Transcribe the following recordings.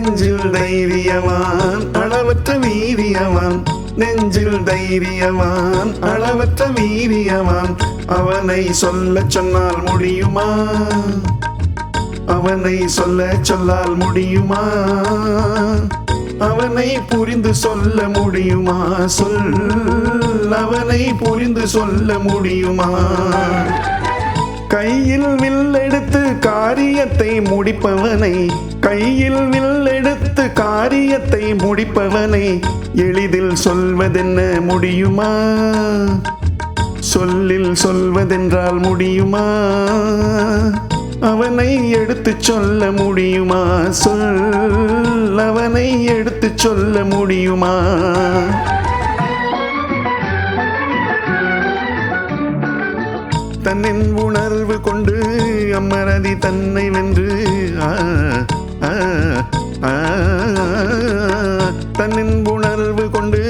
நெஞ்சில் தைரியவான் அளவற்ற வீரியவான். நெஞ்சில் தைரியவான் அளவற்ற வீரியவான். அவனை சொல்ல சொன்னால் முடியுமா? அவனை சொல்ல சொல்லால் முடியுமா? அவனை புரிந்து சொல்ல முடியுமா? சொல் அவனை புரிந்து சொல்ல முடியுமா? கையில் வில்லெடுத்து காரியத்தை முடிப்பவனை கையில் வில்லெடுத்து காரியத்தை முடிப்பவனை எளிதில் சொல்வதென்ன முடியுமா? சொல்லில் சொல்வதென்றால் முடியுமா? அவனை எடுத்துச் சொல்ல முடியுமா? சொல் அவனை எடுத்துச் சொல்ல முடியுமா? தன்னின் உணர்வு கொண்டு அம்மரதி தன்னை வென்று ஆ, ஆ, ஆ, தன்னின் உணர்வு கொண்டு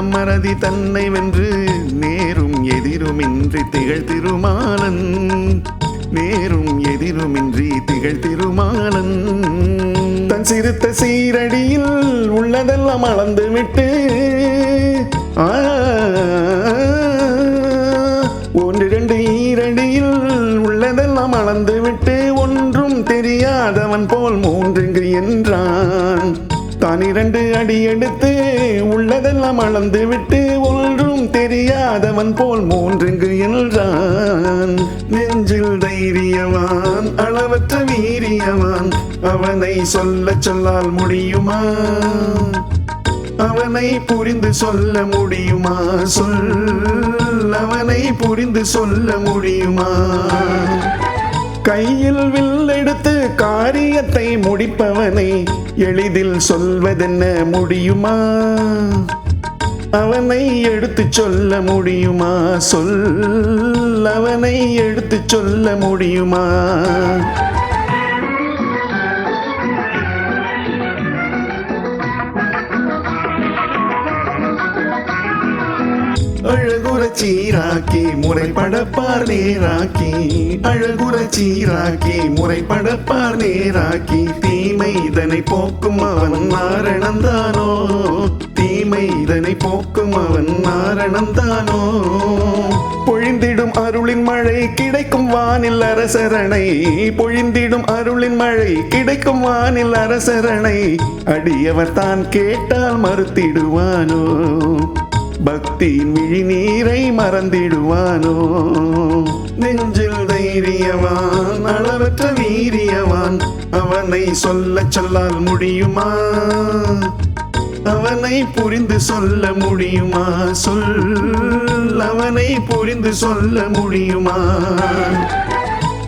அம்மரதி தன்னை வென்று நேரும் எதிருமின்றி திகழ் திருமாலன் நேரும் எதிருமின்றி திகழ் திருமாலன் தன் சிறுத்த சீரடியில் உள்ளதெல்லாம் அளந்து விட்டு ஆ அளந்து விட்டு ஒன்றும் தெரியாதவன் போல் மூன்றுங்கு என்றான். தான் இரண்டு அடி எடுத்து உள்ளதெல்லாம் அளந்து விட்டு ஒன்றும் தெரியாதவன் போல் மூன்றுங்கு என்றான். நெஞ்சில் தைரியவான் அளவற்ற வீரியவான் அவனை சொல்ல சொல்லால் முடியுமா? அவனை புரிந்து சொல்ல முடியுமா? சொல் அவனை புரிந்து சொல்ல முடியுமா? கையில் வில்லெடுத்து காரியத்தை முடிப்பவனை எளிதில் சொல்வதென்ன முடியுமா? அவனை எடுத்துச் சொல்ல முடியுமா? சொல் அவனை எடுத்துச் சொல்ல முடியுமா? அழகுற சீராக்கி முறைப்படப்பார் நேராக்கி. அழகுற சீராக்கி முறைப்படப்பார் நேராக்கி. தீமை இதனை போக்கும் அவன் நாரணந்தானோ? தீமை இதனை போக்கும் அவன் நாரணந்தானோ? பொழிந்திடும் அருளின் மழை கிடைக்கும் வானில் அரசரணை. பொழிந்திடும் அருளின் மழை கிடைக்கும் வானில் அரசரணை. அடியவர் தான் கேட்டால் மறுத்திடுவானோ? பக்தியின் விழிநீரை மறந்திடுவானோ? நெஞ்சில் தைரியவான் அளவற்ற வீரியவான் அவனை சொல்ல சொல்லால் முடியுமா? அவனை புரிந்து சொல்ல முடியுமா? சொல் அவனை புரிந்து சொல்ல முடியுமா?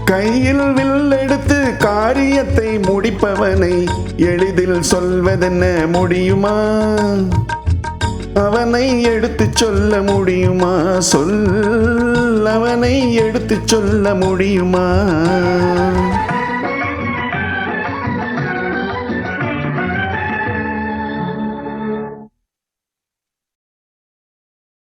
கையில் வில்லெடுத்து காரியத்தை முடிப்பவனை எளிதில் சொல்வதென்ன முடியுமா? அவனை எடுத்துச் சொல்ல முடியுமா? சொல். அவனை எடுத்துச் சொல்ல முடியுமா?